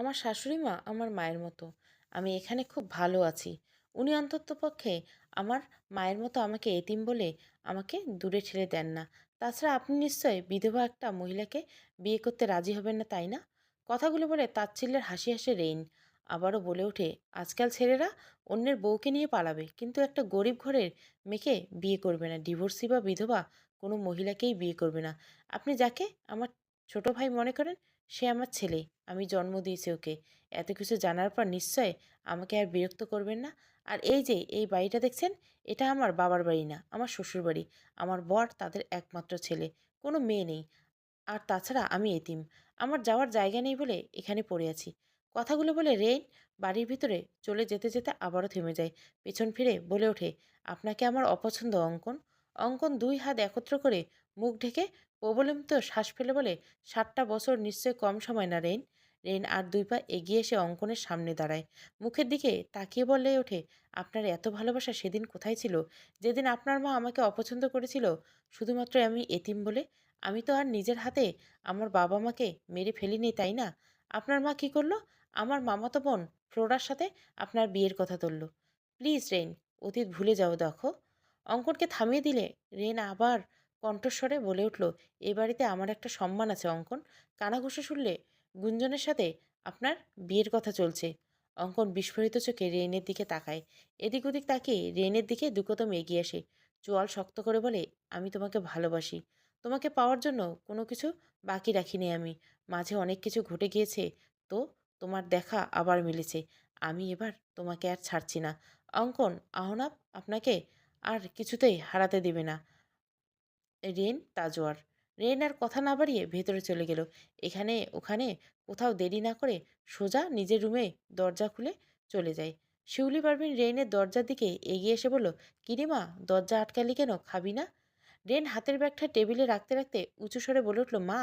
আমার শাশুড়ি মা আমার মায়ের মতো। আমি এখানে খুব ভালো আছি। উনি অন্ততপক্ষে আমার মায়ের মতো আমাকে এতিম বলে আমাকে দূরে ঠেলে দেন না। তাছাড়া আপনি নিশ্চয়ই বিধবা একটা মহিলাকে বিয়ে করতে রাজি হবেন না, তাই না? কথাগুলো বলে তাচ্ছিল্যের হাসি হাসে রেইন। আবারও বলে ওঠে, আজকাল ছেলেরা অন্যের বউকে নিয়ে পালাবে, কিন্তু একটা গরিব ঘরের মেয়েকে বিয়ে করবে না। ডিভোর্সি বা বিধবা কোনো মহিলাকেই বিয়ে করবে না। আপনি যাকে আমার ছোট ভাই মনে করেন সে আমার ছেলে। আমি জন্ম দিয়েছি ওকে। এত কিছু জানার পর নিশ্চয় আমাকে আর বিরক্ত করবেন না। আর এই যে, এই বাড়িটা দেখছেন, এটা আমার বাবার বাড়ি না, আমার শ্বশুর বাড়ি। আমার বর তাদের একমাত্র ছেলে, কোনো মেয়ে নেই। আর তাছাড়া আমি এতিম। আমার যাওয়ার জায়গা নেই বলে এখানে পড়ে আছি। কথাগুলো বলে রেইন বাড়ির ভিতরে চলে যেতে যেতে আবারও থেমে যায়। পেছন ফিরে বলে ওঠে, আপনাকে আমার অপছন্দ অঙ্কন? অঙ্কন দুই হাত একত্র করে মুখ ঢেকে প্রবলিত শ্বাস ফেলে বলে ষাটটা বছর নিশ্চয় কম সময় না রেইন। রেইন আর দুই পা এগিয়ে এসে অঙ্কনের সামনে দাঁড়ায়। মুখের দিকে তাকিয়ে বলে ওঠে, আপনার এত ভালোবাসা সেদিন কোথায় ছিল? যেদিন আপনার মা আমাকে অপছন্দ করেছিল, শুধুমাত্র আমি এতিম বলে? আমি তো আর নিজের হাতে আমার বাবা মাকে মেরে ফেলিনি, তাই না? আপনার মা কি করল? আমার মামাতো বোন ফ্লোরার সাথে আপনার বিয়ের কথা তুললো। প্লিজ রেন অতীত ভুলে যাও দেখো। অঙ্কনকে থামিয়ে দিলে রেন আবার কণ্ঠস্বরে বলে উঠল, এ বাড়িতে আমার একটা সম্মান আছে অঙ্কন। কানাঘুষো শুনলে গুঞ্জনের সাথে আপনার বিয়ের কথা চলছে। অঙ্কন বিস্ফোরিত চোখে রেনের দিকে তাকায়। এদিক ওদিক তাকিয়ে রেনের দিকে দুকদম এগিয়ে আসে। চোয়াল শক্ত করে বলে, আমি তোমাকে ভালোবাসি। তোমাকে পাওয়ার জন্য কোনো কিছু বাকি রাখিনি আমি। মাঝে অনেক কিছু ঘটে গিয়েছে তো তোমার দেখা আবার মিলেছে। আমি এবার তোমাকে আর ছাড়ছি না। অঙ্কন, আহনাব, আপনাকে আর কিছুতেই হারাতে দেবে না। রেন তাজোয়ার রেন আর কথা না বাড়িয়ে ভেতরে চলে গেল। এখানে, ওখানে কোথাও দেরি না করে সোজা নিজের রুমে দরজা খুলে চলে যায়। শিউলি পারভিন রেনের দরজার দিকে এগিয়ে এসে বলল কিরে মা, দরজা আটকালি কেন? খাবি না? রেন হাতের ব্যাগটা টেবিলে রাখতে রাখতে উঁচু স্বরে বলে উঠল, মা,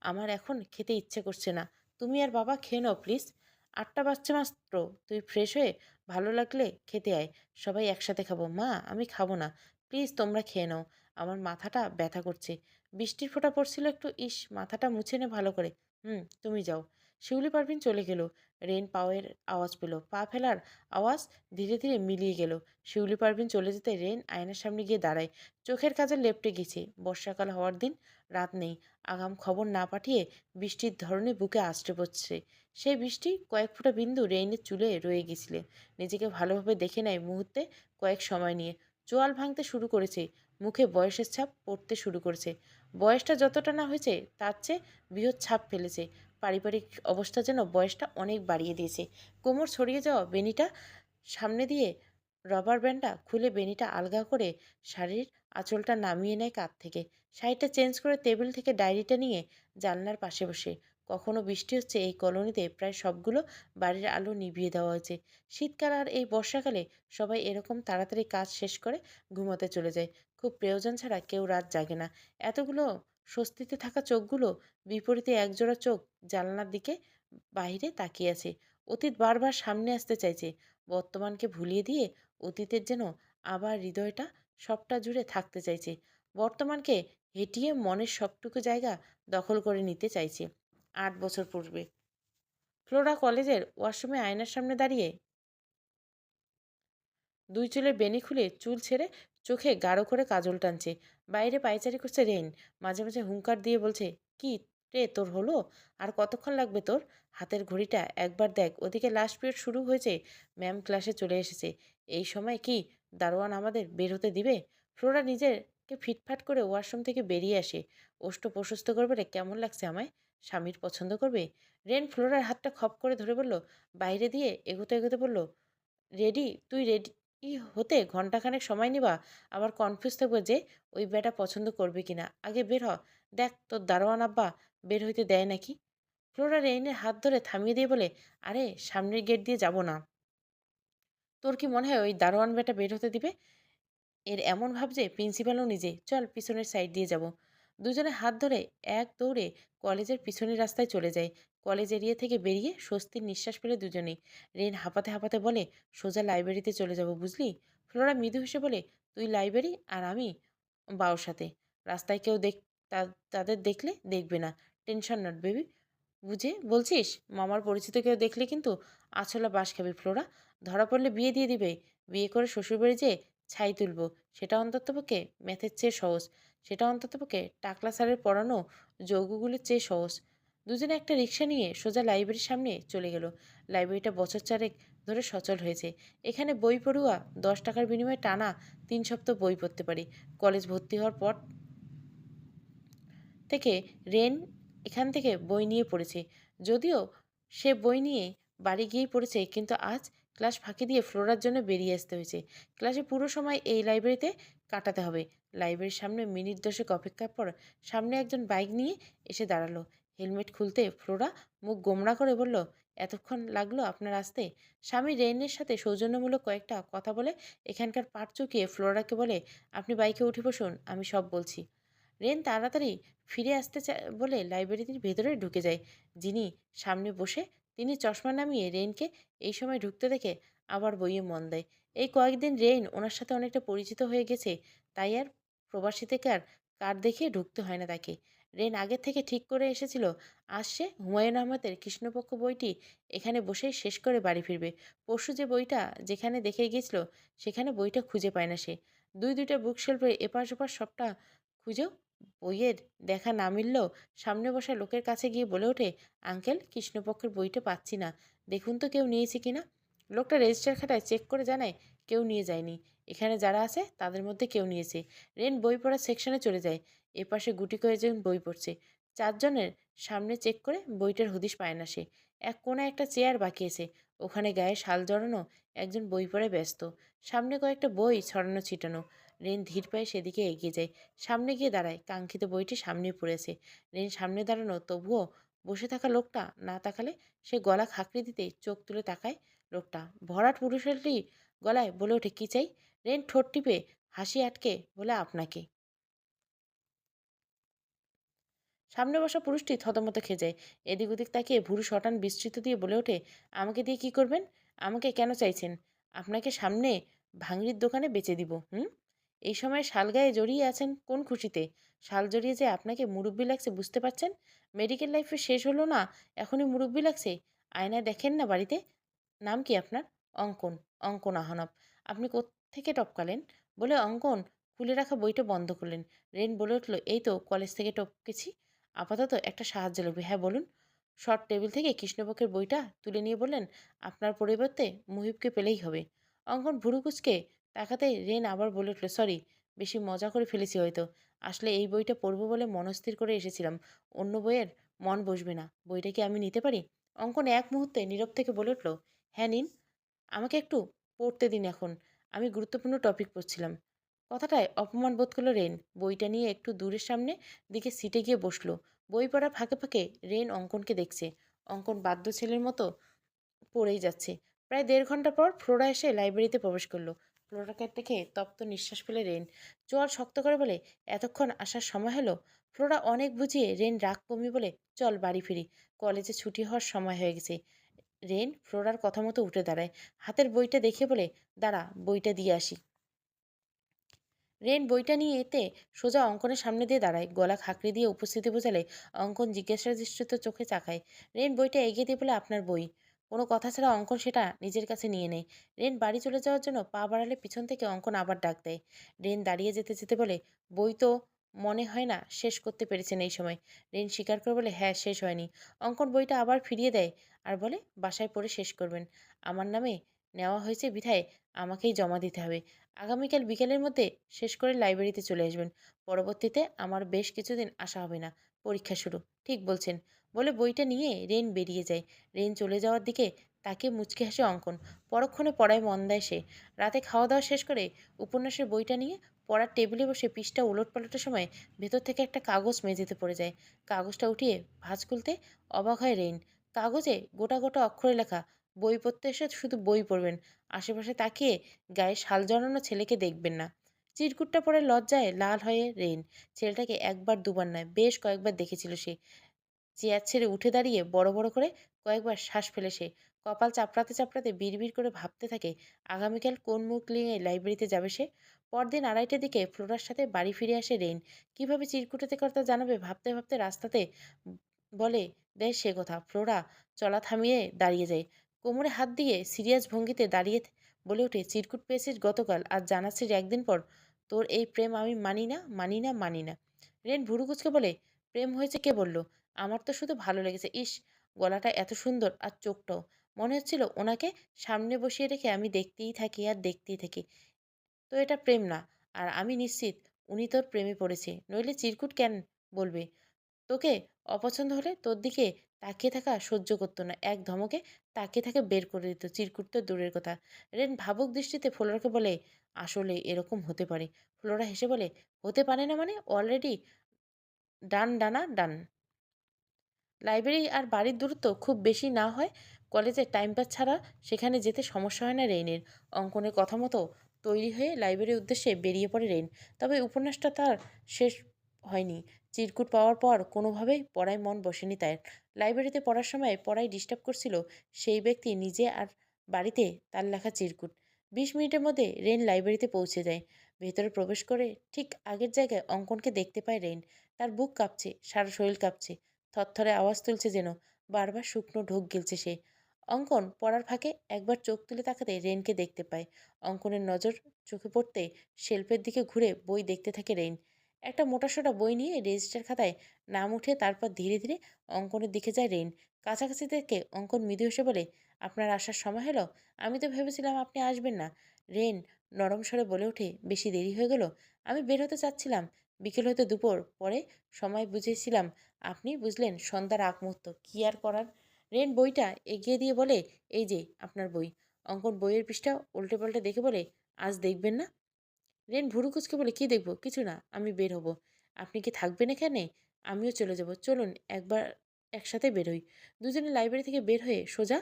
আমার এখন খেতে ইচ্ছে করছে না। তুমি আর বাবা খেয়ে নাও, প্লিজ। আটটা বাচ্চা মাত্র। তুই ফ্রেশ হয়ে ভালো লাগলে খেতে আয়। সবাই একসাথে খাব। মা, আমি খাব না। প্লিজ তোমরা খেয়ে নাও। আমার মাথাটা ব্যথা করছে। বৃষ্টির ফোঁটা পড়ছিল একটু। ইস, মাথাটা মুছে নে ভালো করে। হুম, তুমি যাও। শিউলি পারভিন চলে গেল। রেন পাওয়ের আওয়াজ পেল। পা ফেলার আওয়াজ ধীরে ধীরে মিলিয়ে গেল। শিউলি পারভিন চলে যেতে রেন আয়নার সামনে গিয়ে দাঁড়ায়। চোখের কাজে লেপটে গেছে। বর্ষাকাল হওয়ার দিন, রাত নেই। আগাম খবর না পাঠিয়ে বৃষ্টির ধরনে বুকে আষ্টে পড়ছে। সেই বৃষ্টি কয়েক ফোঁটা বিন্দু রেইনের চুলে রয়ে গেছিলে। নিজেকে ভালোভাবে দেখে নেয় মুহূর্তে কয়েক সময় নিয়ে। চোয়াল ভাঙতে শুরু করেছে। মুখে বয়সের ছাপ পড়তে শুরু করেছে। বয়সটা যতটা না হয়েছে, তার চেয়ে বৃহৎ ছাপ ফেলেছে। পারিবারিক অবস্থা যেন বয়সটা অনেক বাড়িয়ে দিয়েছে। কোমর ছড়িয়ে যাওয়া বেনিটা সামনে দিয়ে রবার ব্যান্ডটা খুলে বেনিটা আলগা করে শাড়ির আঁচলটা নামিয়ে নেয় কাত থেকে। শাড়িটা চেঞ্জ করে টেবিল থেকে ডায়েরিটা নিয়ে জানলার পাশে বসে। কখনো বৃষ্টি হচ্ছে এই কলোনিতে প্রায় সবগুলো বাড়ির আলো নিভিয়ে দেওয়া হয়েছে। শীতকাল আর এই বর্ষাকালে সবাই এরকম তাড়াতাড়ি কাজ শেষ করে ঘুমাতে চলে যায়। খুব প্রয়োজন ছাড়া কেউ রাত জাগে না। এতগুলো স্বস্তিতে থাকা চোখগুলো বিপরীতে একজোড়া চোখ জানলার দিকে বাইরে তাকিয়ে আছে। অতীত বারবার সামনে আসতে চাইছে। বর্তমানকে ভুলিয়ে দিয়ে অতীতের যেন আবার হৃদয়টা সবটা জুড়ে থাকতে চাইছে। বর্তমানকে হেঁটিয়ে মনের সবটুকু জায়গা দখল করে নিতে চাইছে আট বছর পূর্বে। ফ্লোরা কলেজের ওয়াশরুমে আয়নার সামনে দাঁড়িয়ে দুই চুলের বেনি খুলে চুল ছেড়ে চোখে গাঢ় করে কাজল টানছে। বাইরে পায়চারি করছে রেন মাঝে মাঝে হুঙ্কার দিয়ে বলছে, কি রে তোর হলো? আর কতক্ষণ লাগবে তোর? হাতের ঘড়িটা একবার দেখ। ওদিকে লাস্ট পিরিয়ড শুরু হয়েছে ম্যাম ক্লাসে চলে এসেছে। এই সময় কি দারোয়ান আমাদের বের হতে দিবে? ফ্লোরা নিজেরকে ফিটফাট করে ওয়াশরুম থেকে বেরিয়ে আসে। ওষ্ঠ প্রশস্ত করবে রে, কেমন লাগছে আমায়? স্বামীর পছন্দ করবে? রেন ফ্লোরার হাতটা খপ করে ধরে বলল, বাইরে দিয়ে এগোতে এগোতে বলল, রেডি? তুই রেডি? হতে ঘন্টাখানেক সময় নিবা, আবার কনফিউজ থাকব যে ওই বেটা পছন্দ করবে কিনা। আগে বের হ। দেখ তোর দারোয়ান আব্বা বের হইতে দেয় নাকি? ফ্লোরা রেইনের হাত ধরে থামিয়ে দিয়ে বলে, আরে, সামনের গেট দিয়ে যাব না। তোর কি মনে হয় ওই দারোয়ান বেটা বের হতে দিবে? এর এমন ভাবছে প্রিন্সিপালও নিজে, চল পিছনের সাইড দিয়ে যাব। দুজনে হাত ধরে এক দৌড়ে কলেজের পিছনের রাস্তায় চলে যায়। কলেজ এরিয়া থেকে বেরিয়ে স্বস্তির নিঃশ্বাস ফেলে দুজনেই। রেন হাঁপাতে হাঁপাতে বলে, সোজা লাইব্রেরিতে চলে যাব বুঝলি? ফ্লোরা মৃদু হেসে বলে, তুই লাইব্রেরি আর আমি বাওর সাথে। রাস্তায় কেউ দেখ তাদের দেখলে দেখবে না। টেনশন নট বেবি বুঝে, বলছিস? মামার পরিচিত কেউ দেখলে কিন্তু আছলা বাস খাবি ফ্লোরা। ধরা পড়লে বিয়ে দিয়ে দিবে। বিয়ে করে শ্বশুরবাড়ি যেয়ে ছাই তুলব। সেটা অন্ততপক্ষে ম্যাথের চেয়ে সহজ। সেটা অন্ততপক্ষে টাকলা স্যারের পড়ানো যৌগগুলির চেয়ে সহজ। দুজনে একটা রিক্সা নিয়ে সোজা লাইব্রেরির সামনে চলে গেল। লাইব্রেরিটা বছর চারেক ধরে সচল হয়েছে। এখানে বই পড়ুয়া দশ টাকার বিনিময়ে টানা তিন সপ্তাহ বই পড়তে পারি। কলেজ ভর্তি হওয়ার পর থেকে রেন এখান থেকে বই নিয়ে পড়েছে। যদিও সে বই নিয়ে বাড়ি গিয়েই পড়েছে, কিন্তু আজ ক্লাস ফাঁকি দিয়ে ফ্লোরার জন্য বেরিয়ে আসতে হয়েছে। ক্লাসে পুরো সময় এই লাইব্রেরিতে কাটাতে হবে। লাইব্রেরির সামনে মিনিট দশেক অপেক্ষার পর সামনে একজন বাইক নিয়ে এসে দাঁড়াল। হেলমেট খুলতে ফ্লোরা মুখ গোমড়া করে বলল, এতক্ষণ লাগল আপনার আসতে? স্বামী রেইনের সাথে সৌজন্যমূলক কয়েকটা কথা বলে এখানকার পাট চুকিয়ে ফ্লোরাকে বলে, আপনি বাইকে উঠে বসুন, আমি সব বলছি। রেন তাড়াতাড়ি ফিরে আসতে বলে লাইব্রেরির ভেতরে ঢুকে যায়। যিনি সামনে বসে, তিনি চশমা নামিয়ে রেনকে এই সময় ঢুকতে দেখে আবার বইয়ে মন দেয়। এই কয়েকদিন রেন ওনার সাথে অনেকটা পরিচিত হয়ে গেছে, তাই আর প্রবাসী থেকে আর কার্ড দেখিয়ে ঢুকতে হয় না তাকে। রেন আগের থেকে ঠিক করে এসেছিল। আজ সে হুমায়ুন আহমেদের কৃষ্ণপক্ষ বইটি এখানে বসেই শেষ করে বাড়ি ফিরবে। পরশু যে বইটা যেখানে দেখে গিয়েছিল, সেখানে বইটা খুঁজে পায় না সে। দুই দুইটা বুক শেলফে এপাশ ওপাশ সবটা খুঁজেও বইয়ের দেখা না মিললেও সামনে বসা লোকের কাছে গিয়ে বলে ওঠে, আঙ্কেল, কৃষ্ণপক্ষের বইটা পাচ্ছি না। দেখুন তো কেউ নিয়েছে কি না লোকটা রেজিস্টার খাতায় চেক করে জানায়, কেউ নিয়ে যায়নি। এখানে যারা আছে, তাদের মধ্যে কেউ নিয়েছে। রেন বই পড়ার সেকশনে চলে যায়। এপাশে গুটি কয়েকজন বই পড়ছে। চারজনের সামনে চেক করে বইটার হদিশ পায় না সে। এক কোনায় একটা চেয়ার বাকিয়েছে ওখানে গায়ে শাল জড়ানো একজন বই পড়ে ব্যস্ত। সামনে কয়েকটা বই ছড়ানো ছিটানো। রেন ধীর পায়ে সেদিকে এগিয়ে যায়। সামনে গিয়ে দাঁড়ায়। কাঙ্ক্ষিত বইটি সামনে পড়েছে রেন সামনে দাঁড়ানো তবুও বসে থাকা লোকটা না তাকালে সে গলা খাকড়ি দিতেই চোখ তুলে তাকায় লোকটা। ভরাট পুরুষেরটি গলায় বলে ওঠে, কী চাই? রেন ঠোঁট টিপে হাসি আটকে বলে, আপনাকে। সামনে বসা পুরুষটি থতমত খেয়ে যায়। এদিক ওদিক তাকিয়ে ভুরু শটান বিস্তৃত দিয়ে বলে ওঠে, আমাকে দিয়ে কি করবেন? আমাকে কেন চাইছেন? আপনাকে সামনে ভাঙড়ির দোকানে বেচে দিব, হুম? এই সময় শাল গায়ে জড়িয়ে আছেন কোন খুশিতে? শাল জড়িয়ে যে আপনাকে মুরব্বি লাগছে বুঝতে পারছেন? মেডিকেল লাইফে শেষ হলো না, এখনই মুরব্বি লাগছে? আয়নায় দেখেন না বাড়িতে? নাম কি আপনার? অঙ্কন অঙ্কন আহনব। আপনি থেকে টপকালেন? বলে অঙ্কন খুলে রাখা বইটা বন্ধ করলেন। রেন বলে উঠল, এই তো, কলেজ থেকে টপকেছি। আপাতত একটা সাহায্য লাগবে। হ্যাঁ বলুন। শর্ট টেবিল থেকে কৃষ্ণপক্ষের বইটা তুলে নিয়ে বললেন, আপনার পরিবর্তে মুহিবকে পেলেই হবে। অঙ্কন ভুরু তাকাতে রেন আবার বলে উঠল, সরি, বেশি মজা করে ফেলেছি হয়তো। আসলে এই বইটা পড়ব বলে মনস্থির করে এসেছিলাম। অন্য বইয়ের মন বসবে না। বইটা কি আমি নিতে পারি? অঙ্কন এক মুহূর্তে নীরব থেকে বলে উঠল হ্যাঁ নিন। আমাকে একটু পড়তে দিন এখন। আমি গুরুত্বপূর্ণ টপিক পড়ছিলাম। কথাটায় অপমান বোধ করল রেন। বইটা নিয়ে একটু দূরের সামনে দিকে সিটে গিয়ে বসল। বই পড়ার ফাঁকে ফাঁকে রেন অঙ্কনকে দেখছে। অঙ্কন বাদ্য ছেলের মতো পড়েই যাচ্ছে। প্রায় দেড় ঘণ্টা পর ফ্লোরা এসে লাইব্রেরিতে প্রবেশ করল। ফ্লোরাকে দেখে তপ্ত নিঃশ্বাস ফেলে রেন। চোয়াল শক্ত করে বলে, এতক্ষণ আসার সময় হলো? ফ্লোরা অনেক বুঝিয়ে রেন রাগ কমি বলে, চল বাড়ি ফিরি। কলেজে ছুটি হওয়ার সময় হয়ে গেছে। রেন ফ্লোরার কথা মতো উঠে দাঁড়ায়। হাতের বইটা দেখে বলে, দাঁড়া, বইটা দিয়ে আসি। রেন বইটা নিয়ে এতে সোজা অঙ্কনের সামনে দিয়ে দাঁড়ায়। গলা খাকড়ি দিয়ে উপস্থিতি বোঝালে অঙ্কন জিজ্ঞাসা দৃষ্টিত চোখে চাকায় রেন, বইটা এগিয়ে দিয়ে বলে আপনার বই। কোনো কথা ছাড়া অঙ্কন সেটা নিজের কাছে নিয়ে নেয়। রেন বাড়ি চলে যাওয়ার জন্য পা বাড়ালে পিছন থেকে অঙ্কন আবার ডাক দেয়। রেন দাঁড়িয়ে যেতে যেতে বলে, বই তো মনে হয় না শেষ করতে পেরেছেন এই সময়। রেন স্বীকার করে বলে হ্যাঁ শেষ হয়নি। অঙ্কন বইটা আবার ফিরিয়ে দেয় আর বলে, বাসায় পড়ে শেষ করবেন। আমার নামে নেওয়া হয়েছে বিধায় আমাকেই জমা দিতে হবে। আগামীকাল বিকেলের মধ্যে শেষ করে লাইব্রেরিতে চলে আসবেন। পরবর্তীতে আমার বেশ কিছুদিন আসা হবে না। পরীক্ষা শুরু। ঠিক বলছেন। বলে বইটা নিয়ে রেন বেরিয়ে যায়। রেন চলে যাওয়ার দিকে তাকে মুচকে হাসে অঙ্কন। পরক্ষণে পড়ায় মন দেয় সে। রাতে খাওয়া দাওয়া শেষ করে উপন্যাসের বইটা নিয়ে পড়ার টেবিলে বসে পিসটা উলট পালটের সময় ভেতর থেকে একটা কাগজ মেঝেতে পড়ে যায়। কাগজটা উঠিয়ে ভাঁজ খুলতে অবাক হয় রেন। কাগজে গোটা গোটা অক্ষরে লেখা বই পড়তে এসে শুধু বই পড়বেন, আশেপাশে তাকিয়ে গায়ে শাল জড়ানো ছেলেকে দেখবেন না। চিরকুটটা পরে লজ্জায় লাল হয়ে রেন, ছেলেটাকে একবার দুবার নয়, বেশ কয়েকবার দেখেছিল সে। চেয়ার ছেড়ে উঠে দাঁড়িয়ে বড় বড় করে কয়েকবার শ্বাস ফেলে সে। কপাল চাপড়াতে চাপড়াতে বিড়বিড় করে ভাবতে থাকে, আগামীকাল কোন মুখ নিয়ে লাইব্রেরিতে যাবে সে? পরদিন আড়াইটার দিকে ফ্লোরার সাথে বাড়ি ফিরে আসে রেন। কীভাবে চিরকুটেতে কথা জানাবে? ভাবতে ভাবতে রাস্তাতে বলে দেয় সে কথা, ফ্লোরা, চলা থামিয়ে দাঁড়িয়ে যায়। কোমরে হাত দিয়ে সিরিয়াস ভঙ্গিতে দাঁড়িয়ে বলে ওঠে, চিরকুট পেয়েছিস গতকাল, আর জানাচ্ছিস একদিন পর। তোর এই প্রেম আমি মানি না মানি না মানি না। রেন ভুরু কুচকে বলে, প্রেম হয়েছে কে বলল? আমার তো শুধু ভালো লেগেছে। ইস, গলাটা এত সুন্দর আর চোখটাও। মনে হচ্ছিল ওনাকে সামনে বসিয়ে রেখে আমি দেখতেই থাকি আর দেখতেই থাকি। তো এটা প্রেম না, আর আমি নিশ্চিত উনি তোর প্রেমে পড়েছে। নইলে চিরকুট কেন বলবে? তোকে অপছন্দ হলে তোর দিকে তাকিয়ে থাকা সহ্য করতো না। এক ধমকে তাকিয়ে থাকে বের করে দিত। চিরকুট তো দূরের কথা। রেন ভাবুক দৃষ্টিতে ফ্লোরাকে বলে, আসলে এরকম হতে পারে। ফ্লোরা হেসে বলে, হতে পারে না মানে? অলরেডি ডান ডানা ডান। লাইব্রেরি আর বাড়ির দূরত্ব খুব বেশি না হয়। কলেজের টাইম পাস ছাড়া সেখানে যেতে সমস্যা হয় না রেইনের। অঙ্কনের কথা মতো তৈরি হয়ে লাইব্রেরির উদ্দেশ্যে বেরিয়ে পড়ে রেইন। তবে উপন্যাসটা তার শেষ হয়নি। চিরকুট পাওয়ার পর কোনোভাবেই পড়ায় মন বসেনি তার লাইব্রেরিতে পড়ার সময় পড়ায় ডিস্টার্ব করছিল সেই ব্যক্তি নিজে আর বাড়িতে তার লেখা চিরকুট। বিশ মিনিটের মধ্যে রেন লাইব্রেরিতে পৌঁছে যায়। ভেতরে প্রবেশ করে ঠিক আগের জায়গায় অঙ্কনকে দেখতে পায় রেন তার বুক কাঁপছে, সারা শরীর কাঁপছে। থরথরে আওয়াজ তুলছে যেন, বারবার শুকনো ঢোক গিলছে সে। অঙ্কন পড়ার ফাঁকে একবার চোখ তুলে তাকাতে রেনকে দেখতে পায়। অঙ্কনের নজর চোখে পড়তে শেল্ফের দিকে ঘুরে বই দেখতে থাকে রেন একটা মোটাসোটা বই নিয়ে রেজিস্টার খাতায় নাম উঠে তারপর ধীরে ধীরে অঙ্কনের দিকে যায় রেন কাছাকাছি থেকে অঙ্কন মৃদু হেসে বলে আপনার আসার সময় হলো? আমি তো ভেবেছিলাম আপনি আসবেন না। রেন নরম স্বরে বলে ওঠে, বেশি দেরি হয়ে গেল। আমি বের হতে চাচ্ছিলাম। বিকেল হতে দুপুর পরে সময় বুঝেছিলাম। আপনি বুঝলেন সন্ধ্যার আগ মুহূর্ত, কী আর করার? রেন বইটা এগিয়ে দিয়ে বলে, এই যে, আপনার বই। অঙ্কন বইয়ের পৃষ্ঠা উল্টে পাল্টে দেখে বলে, আজ দেখবেন না? রেন ভুরু কুচকে বলে, কি দেখব? কিছু না, আমি বের হব। আপনি কি থাকবেন এখানে? আমিও চলে যাব। চলুন, একবার একসাথে বের হই দুজনে লাইব্রেরি থেকে বের হয়ে সোজা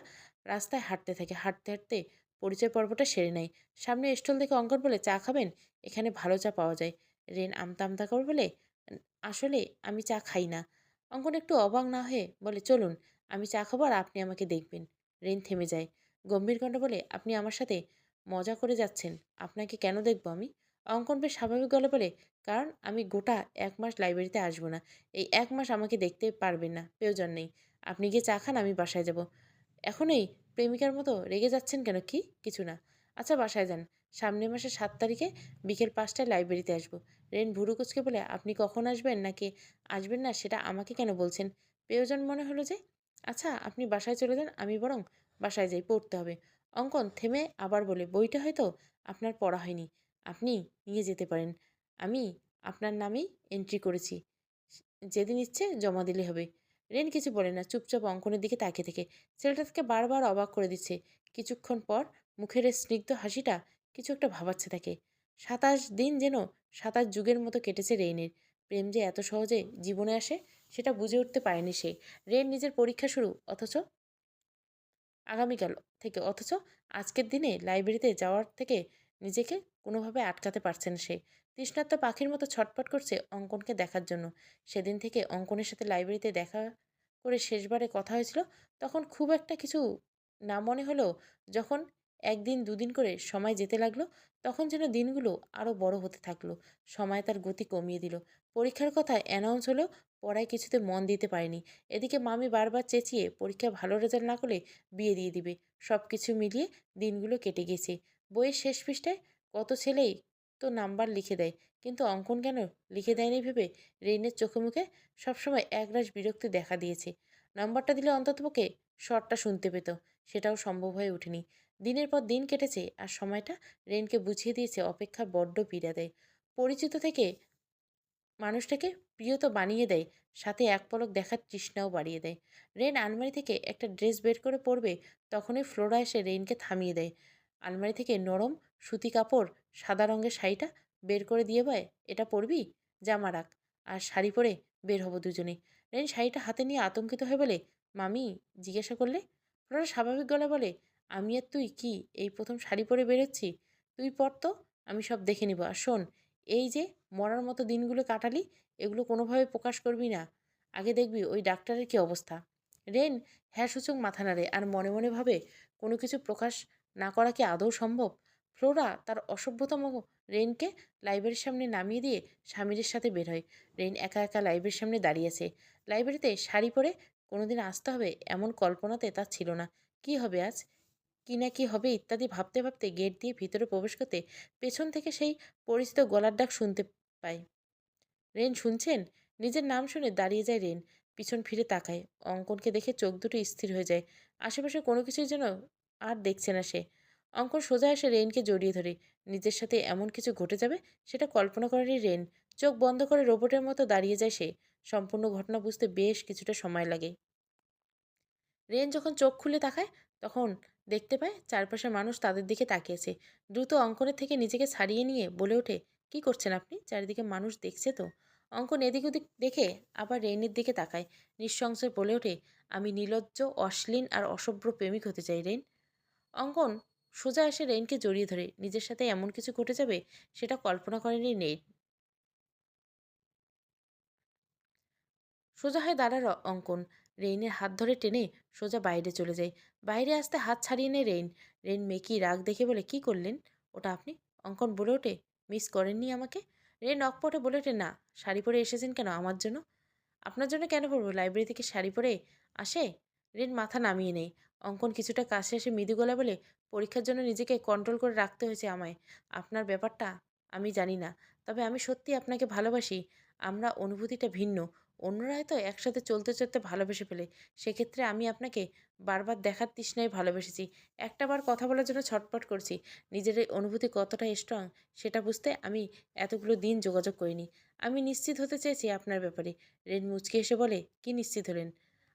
রাস্তায় হাঁটতে থাকে। হাঁটতে হাঁটতে পরিচয় পর্বটা সেরে নেয়। সামনে স্টল দেখে অঙ্কন বলে, চা খাবেন? এখানে ভালো চা পাওয়া যায়। রেন আমতা আমতা করে বলে, আসলে আমি চা খাই না। অঙ্কন একটু অবাক না হয়ে বলে, চলুন, আমি চা খাব আর আপনি আমাকে দেখবেন। রেন থেমে যায়। গম্ভীর কণ্ঠ বলে, আপনি আমার সাথে মজা করে যাচ্ছেন। আপনাকে কেন দেখব আমি? অঙ্কন বেশ স্বাভাবিক গলে বলে। কারণ আমি গোটা এক মাস লাইব্রেরিতে আসব না। এই এক মাস আমাকে দেখতে পারবেন না, প্রয়োজন নেই। আপনি গিয়ে চা খান, আমি বাসায় যাব। এখনই প্রেমিকার মতো রেগে যাচ্ছেন কেন কি? কিছু না। আচ্ছা বাসায় যান। সামনের মাসের সাত তারিখে বিকেল পাঁচটায় লাইব্রেরিতে আসব। রেন ভুরু কুচকে বলে, আপনি কখন আসবেন? নাকি আসবেন না? সেটা আমাকে কেন বলছেন? প্রয়োজন মনে হলো যে আচ্ছা আপনি বাসায় চলে যান, আমি বরং বাসায় যাই, পড়তে হবে। অঙ্কন থেমে আবার বলে, বইটা হয়তো আপনার পড়া হয়নি। আপনি নিয়ে যেতে পারেন। আমি আপনার নামেই এন্ট্রি করেছি। যেদিন ইচ্ছে জমা দিলে হবে। রেন কিছু বলে না, চুপচাপ অঙ্কনের দিকে তাকিয়ে থেকে। ছেলেটা থেকে বারবার অবাক করে দিচ্ছে। কিছুক্ষণ পর মুখের স্নিগ্ধ হাসিটা কিছু একটা ভাবাচ্ছে তাকে। সাতাশ দিন যেন সাতাশ যুগের মতো কেটেছে রেইনের। প্রেম যে এত সহজে জীবনে আসে, সেটা বুঝে উঠতে পারেনি সে। রেন নিজের পরীক্ষা শুরু, অথচ আগামীকাল থেকে, অথচ আজকের দিনে লাইব্রেরিতে যাওয়ার থেকে নিজেকে কোনোভাবে আটকাতে পারছে না সে। তৃষ্ণাত্ম পাখির মতো ছটপট করছে অঙ্কনকে দেখার জন্য। সেদিন থেকে অঙ্কনের সাথে লাইব্রেরিতে দেখা করে শেষবারে কথা হয়েছিল, তখন খুব একটা কিছু না মনে হলেও যখন একদিন দুদিন করে সময় যেতে লাগল, তখন যেন দিনগুলো আরও বড় হতে থাকল। সময় তার গতি কমিয়ে দিল। পরীক্ষার কথা অ্যানাউন্স হলেও পড়ায় কিছুতে মন দিতে পারেনি। এদিকে মামি বারবার চেঁচিয়ে পরীক্ষায় ভালো রেজাল্ট না করলে বিয়ে দিয়ে দিবে। সব কিছু মিলিয়ে দিনগুলো কেটে গেছে। বইয়ের শেষ পৃষ্ঠায় কত ছেলেই তো নাম্বার লিখে দেয়। কিন্তু অঙ্কন কেন লিখে দেয়নি ভেবে রেইনের চোখে মুখে সবসময় একরাশ বিরক্তি দেখা দিয়েছে। নাম্বারটা দিলে অন্ততপক্ষে শটটা শুনতে পেত, সেটাও সম্ভব হয়ে ওঠেনি। দিনের পর দিন কেটেছে আর সময়টা রেনকে বুঝিয়ে দিয়েছে অপেক্ষা বড্ড পীড়া দেয়। পরিচিত থেকে মানুষটাকে প্রিয় তো বানিয়ে দেয়, সাথে এক পলক দেখার তৃষ্ণাও বাড়িয়ে দেয়। রেন আলমারি থেকে একটা ড্রেস বের করে পরবে, তখনই ফ্লোরা এসে রেনকে থামিয়ে দেয়। আলমারি থেকে নরম সুতি কাপড় সাদা রঙের শাড়িটা বের করে দিয়ে বয়, এটা পরবি? জামা রাখ। আর শাড়ি পরে বের হব দুজনে। রেন, শাড়িটা হাতে নিয়ে আতঙ্কিত হয়ে বলে মামি জিজ্ঞাসা করলে? ফ্লোরা স্বাভাবিক গলা বলে, আমি আর তুই কি? এই প্রথম শাড়ি পরে বেরোচ্ছি? তুই পর তো, আমি সব দেখে নিব। আর শোন, এই যে মরার মতো দিনগুলো কাটালি, এগুলো কোনোভাবে প্রকাশ করবি না। আগে দেখবি ওই ডাক্তারের কি অবস্থা। রেন হ্যাঁ সূচক মাথা নাড়ে। আর মনে মনে ভাবে, কোনো কিছু প্রকাশ না করা কি আদৌ সম্ভব? ফ্লোরা তার অসভ্যতম রেনকে লাইব্রেরির সামনে নামিয়ে দিয়ে স্বামীর সাথে বের হয়। রেন একা একা লাইব্রেরির সামনে দাঁড়িয়েছে লাইব্রেরিতে শাড়ি পরে কোনোদিন আসতে হবে এমন কল্পনাতে তার ছিল না। কি হবে আজ? কি না কি হবে ইত্যাদি ভাবতে ভাবতে গেট দিয়ে ভিতরে প্রবেশ করতে পেছন থেকে সেই পরিচিত গলার ডাক শুনতে পায়। রেন শুনছেন? নিজের নাম শুনে দাঁড়িয়ে যায় রেন পিছন ফিরে তাকায়। অঙ্কনকে দেখে চোখ দুটো স্থির হয়ে যায়। আশেপাশে কোনো কিছুই যেন আর দেখছে না সে। অঙ্কন সোজা এসে রেনকে জড়িয়ে ধরে। নিজের সাথে এমন কিছু ঘটে যাবে? সেটা কল্পনা করারই রেন চোখ বন্ধ করে রোবটের মতো দাঁড়িয়ে যায় সে। সম্পূর্ণ ঘটনা বুঝতে বেশ কিছুটা সময় লাগে। রেন যখন চোখ খুলে তাকায়, তখন দেখতে পায় চারপাশের মানুষ তাদের দিকে তাকিয়েছে। দ্রুত অঙ্কনের থেকে নিজেকে ছাড়িয়ে নিয়ে বলে ওঠে, কি করছেন আপনি? চারিদিকে মানুষ দেখছে তো? অঙ্কন এদিক ওদিক দেখে আবার রেইনের দিকে তাকায়। নিঃসংশয় বলে ওঠে, আমি নির্লজ্জ অশ্লীল আর অসভ্য প্রেমিক হতে চাই রেন অঙ্কন, সোজা এসে রেইনকে জড়িয়ে ধরে। নিজের সাথে এমন কিছু ঘটে যাবে সেটা কল্পনা করেনি রেইন। সোজা হয়ে দাঁড়ার অঙ্কন। রেইনের হাত ধরে টেনে সোজা বাইরে চলে যায়। বাইরে আসতে হাত ছাড়িয়ে নেয় রেইন। রেইন মেকি রাগ দেখে বলে, কি করলেন? ওটা আপনি? অঙ্কন বলে ওঠে, মিস করেননি আমাকে? রেন অকপটে বলে ওঠে, না, শাড়ি পরে এসেছেন কেন আমার জন্য? আপনার জন্য কেন পরবো? লাইব্রেরি থেকে শাড়ি পরে আসে? রেন মাথা নামিয়ে নেয়। অঙ্কন কিছুটা কাছে এসে মৃদু গলা বলে, পরীক্ষার জন্য নিজেকে কন্ট্রোল করে রাখতে হয়েছে আমায়। আপনার ব্যাপারটা আমি জানি না। তবে আমি সত্যি আপনাকে ভালোবাসি। আমরা অনুভূতিটা ভিন্ন। অন্যরা হয়তো একসাথে চলতে চলতে ভালোবেসে ফেলে। সেক্ষেত্রে আমি আপনাকে বারবার দেখার তৃষ্ণায় ভালোবেসেছি। একটা বার কথা বলার জন্য ছটপট করছি। নিজের এই অনুভূতি কতটা স্ট্রং সেটা বুঝতে আমি এতগুলো দিন যোগাযোগ করিনি। আমি নিশ্চিত হতে চেয়েছি আপনার ব্যাপারে। রেন মুচকে এসে বলে, কি নিশ্চিত হলেন?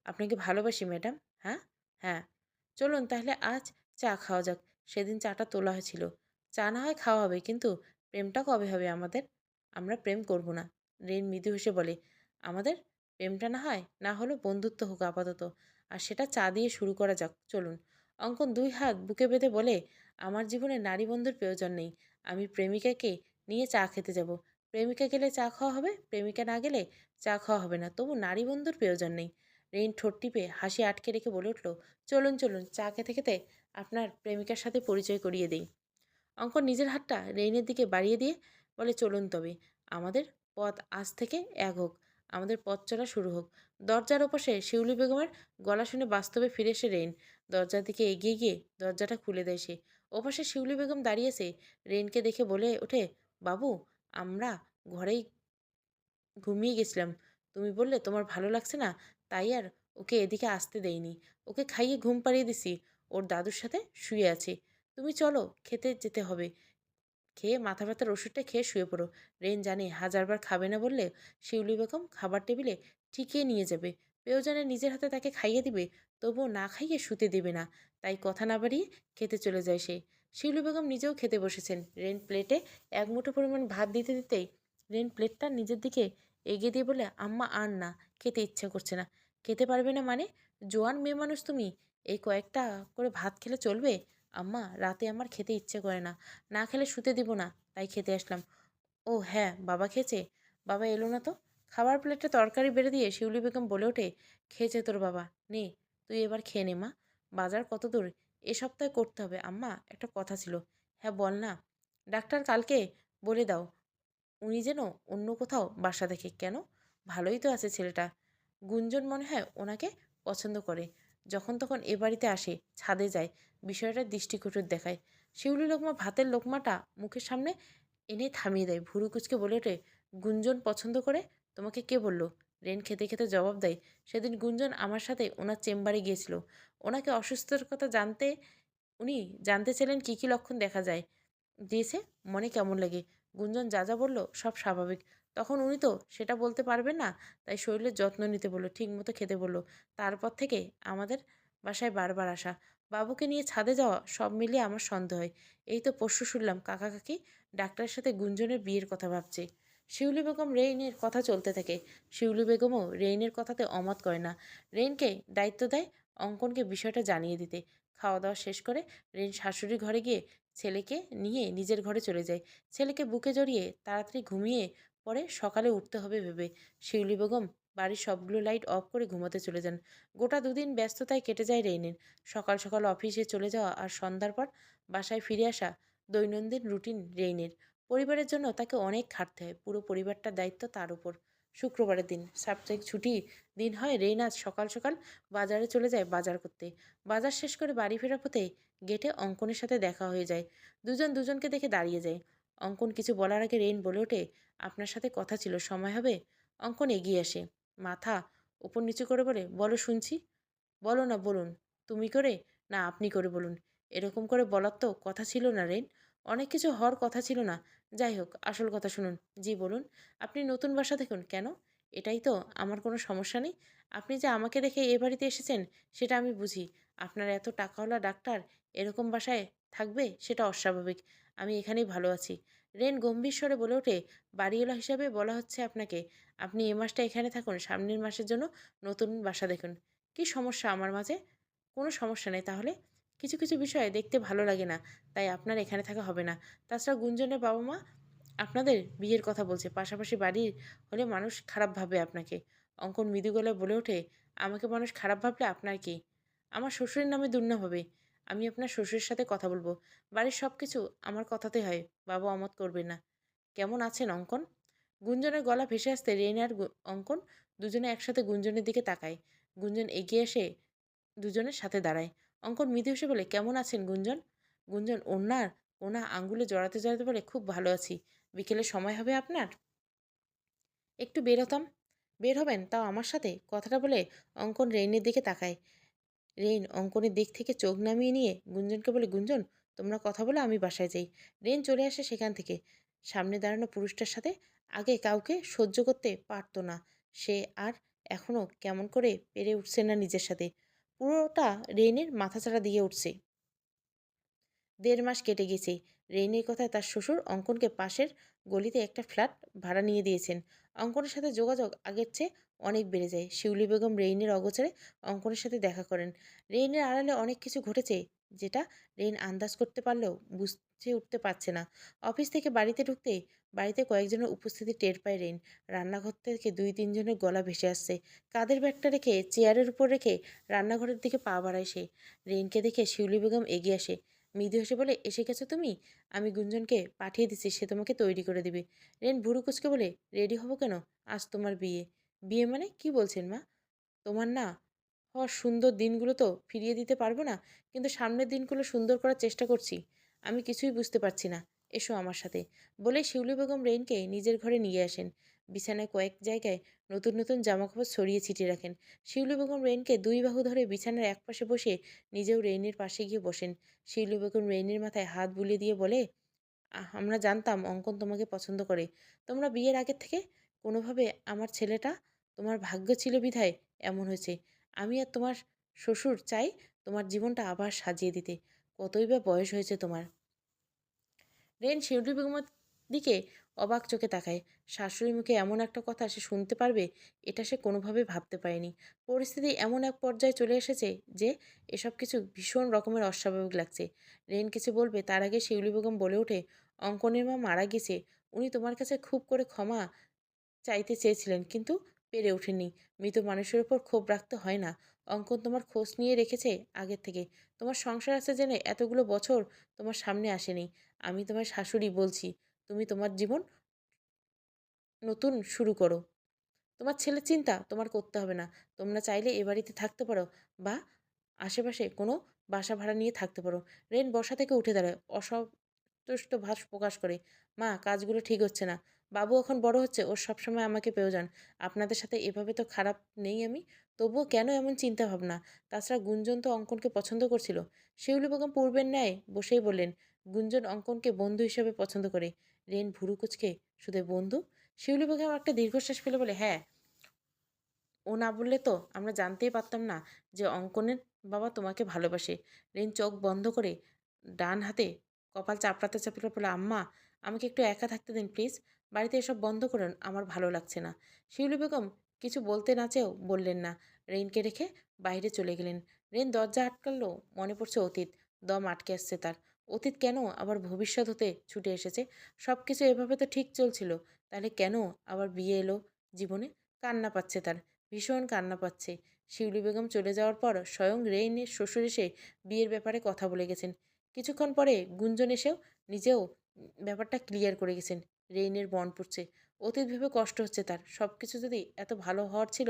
আপনাকে ভালোবাসি, ম্যাডাম। হ্যাঁ? হ্যাঁ। চলুন তাহলে আজ চা খাওয়া যাক। সেদিন চাটা তোলা হয়েছিল। চা না হয় খাওয়া হবে, কিন্তু প্রেমটা কবে হবে আমাদের? আমরা প্রেম করব না। রেন মৃদু হেসে বলে, আমাদের প্রেমটা না হয়, না হলো বন্ধুত্ব হোক আপাতত। আর সেটা চা দিয়ে শুরু করা যাক, চলুন। অঙ্কন দুই হাত বুকে বেঁধে বলে, আমার জীবনে নারী বন্ধুর প্রয়োজন নেই। আমি প্রেমিকাকে নিয়ে চা খেতে যাব। প্রেমিকা গেলে চা খাওয়া হবে, প্রেমিকা না গেলে চা খাওয়া হবে না। তবু নারী বন্ধুর প্রয়োজন নেই। রেইন ঠোঁট টিপে হাসি আটকে রেখে বলে উঠল, চলুন চলুন, চা খেতে খেতে আপনার প্রেমিকার সাথে পরিচয় করিয়ে দিই। অঙ্কন নিজের হাতটা রেইনের দিকে বাড়িয়ে দিয়ে বলে, চলুন তবে, আমাদের পথ আজ থেকে এক হোক, আমাদের পথ চলা শুরু হোক। দরজার ওপাশে শিউলি বেগমের গলা শুনে বাস্তবে ফিরে এসে রেইন, দরজার দিকে এগিয়ে গিয়ে দরজাটা খুলে দেয় সে। ওপাশে শিউলি বেগম দাঁড়িয়েছে রেইনকে দেখে বলে ওঠে, বাবু, আমরা ঘরেই ঘুমিয়ে গেছিলাম। তুমি বললে তোমার ভালো লাগছে না তাই আর ওকে এদিকে আসতে দেইনি। ওকে খাইয়ে ঘুম পাড়িয়ে দিছি। ওর দাদুর সাথে শুয়ে আছে। তুমি চলো, খেতে যেতে হবে। খেয়ে মাথা ব্যথার ওষুধটা খেয়ে শুয়ে পড়ো। রেন জানে হাজারবার খাবে না বললে শিউলি বেগম খাবার টেবিলে ঠিকিয়ে নিয়ে যাবে। প্রয়োজনে নিজের হাতে তাকে খাইয়ে দিবে, তবুও না খাইয়ে শুতে দেবে না। তাই কথা না বাড়িয়ে খেতে চলে যায় সে। শিউলি বেগম নিজেও খেতে বসেছেন। রেন প্লেটে এক মুঠো পরিমাণ ভাত দিতে দিতেই রেন প্লেটটা নিজের দিকে এগিয়ে দিয়ে বলে, আম্মা, আর না, খেতে ইচ্ছা করছে না। খেতে পারবে না মানে? জোয়ান মেয়ে মানুষ তুমি, এই কয়েকটা করে ভাত খেলে চলবে? আম্মা, রাতে আমার খেতে ইচ্ছে করে না। না খেলে শুতে দিব না, তাই খেতে আসলাম। ও হ্যাঁ বাবা খেয়েছে? বাবা এলো না তো? খাবার প্লেটে তরকারি বেড়ে দিয়ে শিউলি বেগম বলে ওঠে, খেয়েছে তোর বাবা, নে, তুই এবার খেয়ে নে মা। বাজার কত দূর? এ সপ্তাহে করতে হবে। আম্মা, একটা কথা ছিল। হ্যাঁ বল না। ডাক্তার কালকে বলে দাও, উনি যেন অন্য কোথাও বাসা দেখে। কেন? ভালোই তো আছে ছেলেটা। গুঞ্জন মনে হয় ওনাকে পছন্দ করে। যখন তখন এ বাড়িতে আসে, ছাদে যায়, বিষয়টা দৃষ্টিকটুর দেখায়। শিউলি লোকমা ভাতের লোকমাটা মুখের সামনে এনে থামিয়ে দেয়। ভুরু কুচকে বলে ওঠে, গুঞ্জন পছন্দ করে? তোমাকে কে বলল? রেন খেতে খেতে জবাব দেয়, সেদিন গুঞ্জন আমার সাথে ওনার চেম্বারে গিয়েছিল। ওনাকে অসুস্থতার কথা জানতে, উনি জানতে চাইলেন কী কী লক্ষণ দেখা যায়। দিয়েছে, মনে কেমন লাগে। গুঞ্জন যা যা বলল সব স্বাভাবিক। তখন উনি তো সেটা বলতে পারবেন না। তাই শরীরের যত্ন নিতে বলল ঠিক মতো খেতে বলল। তারপর থেকে আমাদের বাসায় বারবার আসা। বাবুকে নিয়ে ছাদে যাওয়া সব মিলিয়ে আমার সন্দেহ হয়। এই তো পরশু শুনলাম, কাকা কাকি ডাক্তারের সাথে গুঞ্জনের বিয়ের কথা ভাবছে। শিউলি বেগম রেইনের কথা চলতে থাকে। শিউলি বেগমও রেইনের কথাতে অমত করে না। রেইনকে দায়িত্ব দেয় অঙ্কনকে বিষয়টা জানিয়ে দিতে। খাওয়া দাওয়া শেষ করে রেন শাশুড়ি ঘরে গিয়ে ছেলেকে নিয়ে নিজের ঘরে চলে যায়। ছেলেকে বুকে জড়িয়ে তাড়াতাড়ি ঘুমিয়ে পরে সকালে উঠতে হবে ভেবে। শিউলি বেগম বাড়ির সবগুলো লাইট অফ করে ঘুমাতে চলে যান। গোটা দুদিন ব্যস্ততায় কেটে যায় রেইনের। সকাল সকাল অফিসে চলে যাওয়া আর সন্ধ্যার পর বাসায় ফিরে আসা দৈনন্দিন রুটিন রেইনের। পরিবারের জন্য তাকে অনেক খাটতে হয়, পুরো পরিবারটার দায়িত্ব তার উপর। শুক্রবারের দিন সাপ্তাহিক ছুটি দিন হয় রেইন আজ সকাল সকাল বাজারে চলে যায় বাজার করতে। বাজার শেষ করে বাড়ি ফেরার পথে গেটে অঙ্কনের সাথে দেখা হয়ে যায়। দুজন দুজনকে দেখে দাঁড়িয়ে যায়। অঙ্কন কিছু বলার আগে রেইন বলে ওঠে, আপনার সাথে কথা ছিল, সময় হবে? অঙ্কন এগিয়ে আসে, মাথা উপর নিচু করে বলে, বলো শুনছি। বলো না, বলুন। তুমি করে? না, আপনি করে বলুন। এরকম করে বলার তো কথা ছিল না রেন অনেক কিছু হওয়ার কথা ছিল না। যাই হোক, আসল কথা শুনুন। জি, বলুন। আপনি নতুন বাসা দেখুন। কেন? এটাই তো, আমার কোনো সমস্যা নেই। আপনি যে আমাকে রেখে এ বাড়িতে এসেছেন, সেটা আমি বুঝি। আপনার এত টাকাওয়ালা ডাক্তার এরকম বাসায় থাকবে, সেটা অস্বাভাবিক। আমি এখানেই ভালো আছি। রেন গম্ভীর স্বরে বলে ওঠে, বাড়িওয়ালা হিসাবে বলা হচ্ছে আপনাকে। আপনি এ মাসটা এখানে থাকুন, সামনের মাসের জন্য নতুন বাসা দেখুন। কি সমস্যা আমার মাঝে? কোনো সমস্যা নেই তাহলে? কিছু কিছু বিষয়ে দেখতে ভালো লাগে না, তাই আপনার এখানে থাকা হবে না। তাছাড়া গুঞ্জনের বাবা মা আপনাদের বিয়ের কথা বলছে, পাশাপাশি বাড়ির হলে মানুষ খারাপ ভাবে আপনাকে। অঙ্কন মৃদু গলায় বলে ওঠে, আমাকে মানুষ খারাপ ভাবলে আপনার কি? আমার শ্বশুরের নামে দুর্নাম হবে। আমি আপনার শ্বশুরের সাথে কথা বলব। বাড়ির সব কিছু আমার কথাতে হয়, বাবা অমত করবে না। কেমন আছেন, অঙ্কন? গুঞ্জনের গলা ভেসে আসতে রেইন আর অঙ্কন দুজনে একসাথে গুঞ্জনের দিকে তাকায়। গুঞ্জন এগিয়ে এসে দুজনের সাথে দাঁড়ায়। অঙ্কন মৃদু হেসে বলে, কেমন আছেন গুঞ্জন? গুঞ্জন, ওনার, ওনা আঙ্গুলে জড়াতে জড়াতে বলে, খুব ভালো আছি। বিকেলে সময় হবে আপনার একটু বেরোতাম। বের হবেন? তাও আমার সাথে? কথাটা বলে অঙ্কন রেইনের দিকে তাকায়। রেইন, অঙ্কনের দিক থেকে চোখ নামিয়ে নিয়ে গুঞ্জনকে বলে, গুঞ্জন, তোমরা কথা বলে, আমি বাসায় যাই। রেন চলে আসে সেখান থেকে। সামনে দাঁড়ানো পুরুষটার সাথে আগে কাউকে সহ্য করতে পারতো না। সে আর এখনও কেমন করে পেরে উঠছে না নিজের সাথে। পুরোটা রেইনের মাথাচাড়া দিয়ে উঠছে। দেড় মাস কেটে গেছে। রেইনের কথায় তার শ্বশুর অঙ্কনকে পাশের গলিতে একটা ফ্ল্যাট ভাড়া নিয়ে দিয়েছেন। অঙ্কনের সাথে যোগাযোগ আগের চেয়ে অনেক বেড়ে যায়। শিউলি বেগম রেইনের অগোচরে অঙ্কনের সাথে দেখা করেন। রেইনের আড়ালে অনেক কিছু ঘটেছে যেটা রেইন আন্দাজ করতে পারলেও বুঝতে উঠতে পারছে না। অফিস থেকে বাড়িতে ঢুকতেই বাড়িতে কয়েকজনের উপস্থিতি টের পায় রেইন। রান্নাঘর থেকে দুই, তিনজনের গলা ভেসে আসছে। কাদের ব্যাগটা রেখে চেয়ারের উপর রেখে রান্নাঘরের দিকে পা বাড়ায় সে। রেইনকে দেখে শিউলি বেগম এগিয়ে আসে। মৃদু হেসে বলে, এসে গেছো তুমি? আমি গুঞ্জনকে পাঠিয়ে দিচ্ছি সে তোমাকে তৈরি করে দিবে। রেন ভুরু কুচকে বলে, রেডি হব কেন? আজ তোমার বিয়ে। বিয়ে মানে কি বলছেন মা? তোমার না হওয়ার সুন্দর দিনগুলো তো ফিরিয়ে দিতে পারব না, কিন্তু সামনের দিনগুলো সুন্দর করার চেষ্টা করছি। আমি কিছুই বুঝতে পারছি না। এসো আমার সাথে। বলে শিউলি বেগম রেইনকে নিজের ঘরে নিয়ে আসেন। বিছানায় কয়েক জায়গায় নতুন নতুন জামাকাপড় ছড়িয়ে ছিটিয়ে রাখেন। শিউলি বেগম রেইনকে দুই বাহু ধরে বিছানার একপাশে বসে নিজেও রেইনের পাশে গিয়ে বসেন। শিউলি বেগম রেইনের মাথায় হাত বুলিয়ে দিয়ে বলে আমরা জানতাম অঙ্কন তোমাকে পছন্দ করে। তোমরা বিয়ের আগের থেকে কোনোভাবে আমার ছেলেটা তোমার ভাগ্য ছিল বিধায় এমন হয়েছে। আমি আর তোমার শ্বশুর চাই তোমার জীবনটা আবার সাজিয়ে দিতে। কতই বা বয়স হয়েছে তোমার। রেন শিউলি বেগমের দিকে অবাক চোখে তাকায়। শাশুড়ির মুখে এমন একটা কথা সে শুনতে পারবে, এটা সে কোনোভাবে ভাবতে পারেনি। পরিস্থিতি এমন এক পর্যায়ে চলে এসেছে যে, এসব কিছু ভীষণ রকমের অস্বাভাবিক লাগছে। রেন কিছু বলবে, তার আগে শিউলি বেগম বলে ওঠে, অঙ্কনের মা মারা গেছে, উনি তোমার কাছে খুব করে ক্ষমা চাইতে চেয়েছিলেন, কিন্তু পেরে ওঠেননি। মৃত মানুষের উপর ক্ষোভ রাখতে হয় না। অঙ্কন তোমার খোঁজ নিয়ে রেখেছে আগের থেকে। তোমার সংসার আছে জেনে এতগুলো বছর তোমার সামনে আসেনি। আমি তোমার শাশুড়ি বলছি, তুমি তোমার জীবন নতুন শুরু করো। তোমার ছেলের চিন্তা তোমার করতে হবে না। তোমরা চাইলে এ বাড়িতে থাকতে পারো বা আশেপাশে কোনো বাসা ভাড়া নিয়ে থাকতে পারো। রেন বসা থেকে উঠে দাঁড়ায়, অসন্তুষ্ট ভাস প্রকাশ করে, মা, কাজগুলো ঠিক হচ্ছে না। বাবু এখন বড় হচ্ছে ওর সবসময় আমাকে পেয়েও যান। আপনাদের সাথে এভাবে তো খারাপ নেই আমি। তবুও কেন এমন চিন্তা ভাবনা তাছাড়া গুঞ্জন তো অঙ্কনকে পছন্দ করছিল। শিউলি বেগম পূর্বের ন্যায় বসেই বললেন, গুঞ্জন অঙ্কনকে বন্ধু হিসেবে পছন্দ করে। রেন ভুরু কুচকে শুধু বন্ধু? শিউলি বেগম একটা দীর্ঘশ্বাস ফেলে বলে হ্যাঁ। ও না বললে তো আমরা জানতেই পারতাম না যে অঙ্কনের বাবা তোমাকে ভালোবাসে। রেন চোখ বন্ধ করে ডান হাতে কপাল চাপড়াতে চাপড়াতে বলে আম্মা, আমাকে একটু একা থাকতে দিন প্লিজ। বাড়িতে এসব বন্ধ করুন, আমার ভালো লাগছে না। শিউলি বেগম কিছু বলতে না চেয়েও বললেন না। রেনকে রেখে বাইরে চলে গেলেন। রেন দরজা আটকালো, মনে পড়ছে অতীত। দম আটকে আসছে তার। অতীত কেন আবার ভবিষ্যৎ হতে ছুটে এসেছে? সব কিছু এভাবে তো ঠিক চলছিল। তাহলে কেন আবার বিয়ে এলো জীবনে? কান্না পাচ্ছে তার, ভীষণ কান্না পাচ্ছে। শিউলি বেগম চলে যাওয়ার পর স্বয়ং রেইনের শ্বশুর এসে বিয়ের ব্যাপারে কথা বলে গেছেন। কিছুক্ষণ পরে গুঞ্জন এসেও নিজেও ব্যাপারটা ক্লিয়ার করে গেছেন, রেইনের বন পড়ছে। অতীত ভেবে কষ্ট হচ্ছে তার। সব কিছু যদি এত ভালো হওয়ার ছিল,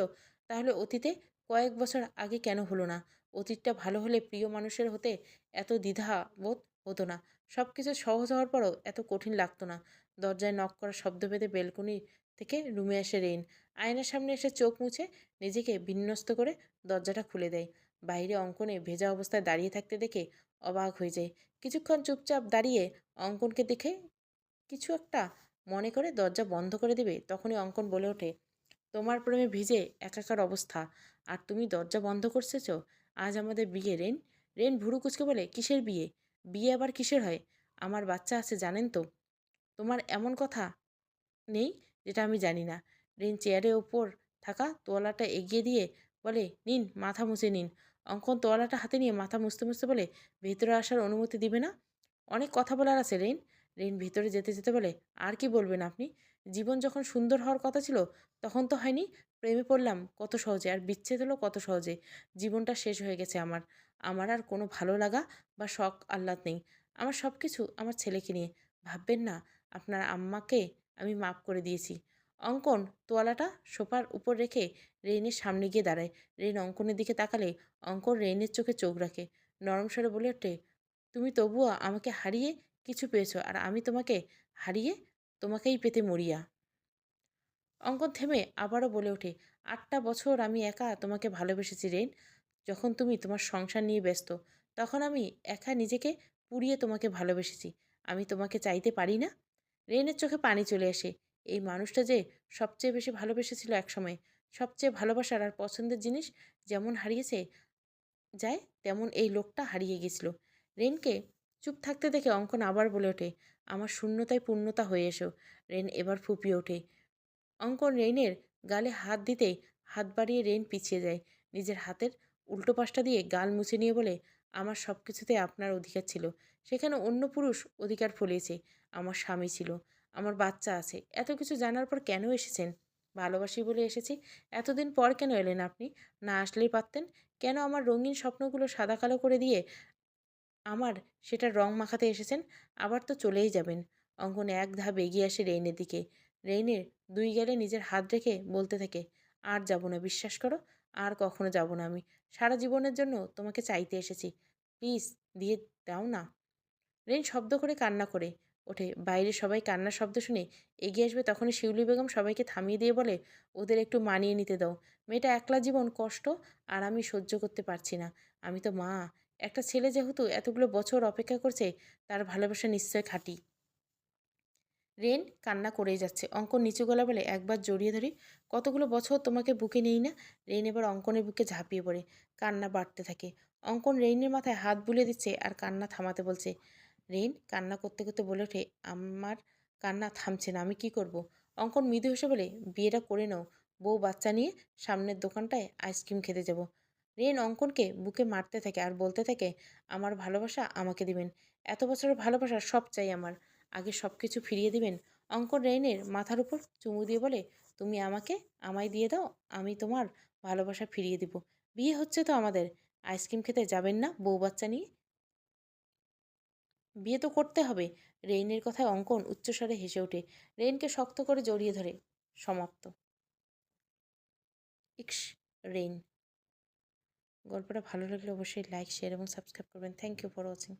তাহলে অতীতে কয়েক বছর আগে কেন হলো না? অতীতটা ভালো হলে প্রিয় মানুষের হতে এত দ্বিধা বোধ হতো না। সব কিছু সহজ হওয়ার পরও এত কঠিন লাগতো না। দরজায় নক করা শব্দ পেতে বেলকুনি থেকে রুমে আসে রেইন। আয়নার সামনে এসে চোখ মুছে নিজেকে বিন্যস্ত করে দরজাটা খুলে দেয়। বাইরে অঙ্কনে ভেজা অবস্থায় দাঁড়িয়ে থাকতে দেখে অবাক হয়ে যায়। কিছুক্ষণ চুপচাপ দাঁড়িয়ে অঙ্কনকে দেখে কিছু একটা মনে করে দরজা বন্ধ করে দেবে, তখনই অঙ্কন বলে ওঠে, তোমার প্রেমে ভিজে একাকার অবস্থা। আর তুমি দরজা বন্ধ করছেছ? আজ আমাদের বিয়ে রেন রেন ভুরু কুচকে বলে, কিসের বিয়ে? বিয়ে আবার কিসের হয়? আমার বাচ্চা আছে, জানেন তো? তোমার এমন কথা নেই যেটা আমি জানি না। রেন চেয়ারের ওপর থাকা তোয়ালাটা এগিয়ে দিয়ে বলে, নিন, মাথা মুছে নিন। অঙ্কন তোয়ালাটা হাতে নিয়ে মাথা মুছতে মুছতে বলে, ভেতরে আসার অনুমতি দিবে না? অনেক কথা বলার আছে রেন রেন ভিতরে যেতে যেতে বলে, আর কি বলবেন আপনি? জীবন যখন সুন্দর হওয়ার কথা ছিল, তখন তো হয়নি। প্রেমে পড়লাম কত সহজে আর বিচ্ছেদ হলো কত সহজে। জীবনটা শেষ হয়ে গেছে আমার। আমার আর কোনো ভালো লাগা বা শখ আহ্লাদ নেই। আমার সব কিছু আমার ছেলেকে নিয়ে। ভাববেন না, আপনার আম্মাকে আমি মাপ করে দিয়েছি। অঙ্কন, তোয়ালাটা সোফার উপর রেখে রেইনের সামনে গিয়ে দাঁড়ায়। রেইন অঙ্কনের দিকে তাকালে অঙ্কন রেইনের চোখে চোখ রাখে। নরম স্বরে বলে ওঠে, তুমি তবুও আমাকে হারিয়ে কিছু পেয়েছ আর আমি তোমাকে হারিয়ে তোমাকেই পেতে মরিয়া। অঙ্কন থেমে আবারও বলে ওঠে, আটটা বছর আমি একা তোমাকে ভালোবেসেছি রেন যখন তুমি তোমার সংসার নিয়ে ব্যস্ত, তখন আমি একা নিজেকে পুড়িয়ে তোমাকে ভালোবেসেছি। আমি তোমাকে চাইতে পারি না? রেনের চোখে পানি চলে আসে। এই মানুষটা যে সবচেয়ে বেশি ভালোবেসেছিল একসময়, সবচেয়ে ভালোবাসার আর পছন্দের জিনিস যেমন হারিয়েছে যায়, তেমন এই লোকটা হারিয়ে গেছিল। রেনকে চুপ থাকতে দেখে অঙ্কন আবার বলে ওঠে, আমার শূন্যতায় পূর্ণতা হয়ে এসো। রেন এবার ফুপিয়ে ওঠে। অঙ্কন রেইনের গালে হাত দিতেই হাত বাড়িয়ে রেন পিছিয়ে যায়। নিজের হাতের উল্টো পাশটা দিয়ে গাল মুছে নিয়ে বলে আমার সব কিছুতে আপনার অধিকার ছিল। সেখানে অন্য পুরুষ অধিকার ফলিয়েছে। আমার স্বামী ছিল। আমার বাচ্চা আছে। এত কিছু জানার পর কেন এসেছেন? ভালোবাসি বলে এসেছি। এতদিন পর কেন এলেন আপনি? না আসলেই পারতেন? কেন আমার রঙিন স্বপ্নগুলো সাদা কালো করে দিয়ে আমার সেটা রং মাখাতে এসেছেন? আবার তো চলেই যাবেন। অঙ্কন এক ধাপ এগিয়ে আসে রেইনের দিকে। রেইনের দুই গেলে নিজের হাত রেখে বলতে থাকে, আর যাব না, বিশ্বাস করো? আর কখনো যাব না আমি। সারা জীবনের জন্য তোমাকে চাইতে এসেছি। প্লিজ দিয়ে দাও না। রেন শব্দ করে কান্না করে ওঠে। বাইরে সবাই কান্নার শব্দ শুনে এগিয়ে আসবে তখনই শিউলি বেগম সবাইকে থামিয়ে দিয়ে বলে, ওদের একটু মানিয়ে নিতে দাও। মেয়েটা একলা জীবন কষ্ট আর আমি সহ্য করতে পারছি না। আমি তো মা। একটা ছেলে যেহেতু এতগুলো বছর অপেক্ষা করছে, তার ভালোবাসা নিশ্চয় খাঁটি। রেন কান্না করেই যাচ্ছে। অঙ্কন নিচু গলা বলে, একবার জড়িয়ে ধরি। কতগুলো বছর তোমাকে বুকে নেই না? রেন এবার অঙ্কনের বুকে ঝাঁপিয়ে পড়ে। কান্না বাড়তে থাকে। অঙ্কন রেইনের মাথায় হাত বুলে দিচ্ছে আর কান্না থামাতে বলছে, রেন, কান্না করতে করতে বলে ওঠে, আমার কান্না থামছে না, আমি কি করব। অঙ্কন মৃদু হেসে বলে, বিয়েটা করে নাও। বউ বাচ্চা নিয়ে সামনের দোকানটায় আইসক্রিম খেতে যাব। রেন অঙ্কনকে বুকে মারতে থাকে আর বলতে থাকে, আমার ভালোবাসা আমাকে দিবেন। এত বছরের ভালোবাসা সব চাই আমার। আগে সব কিছু ফিরিয়ে দিবেন? অঙ্কন রেইনের মাথার উপর চুমু দিয়ে বলে, তুমি আমাকে আমায় দিয়ে দাও, আমি তোমার ভালোবাসা ফিরিয়ে দিব। বিয়ে হচ্ছে তো আমাদের। আইসক্রিম খেতে যাবেন না বউ বাচ্চা নিয়ে? বিয়ে তো করতে হবে। রেইনের কথায় অঙ্কন উচ্চস্বরে হেসে ওঠে। রেইনকে শক্ত করে জড়িয়ে ধরে। সমাপ্ত। ইক্স রেইন। গল্পটা ভালো লাগলে অবশ্যই লাইক, শেয়ার এবং সাবস্ক্রাইব করবেন। Thank you for watching.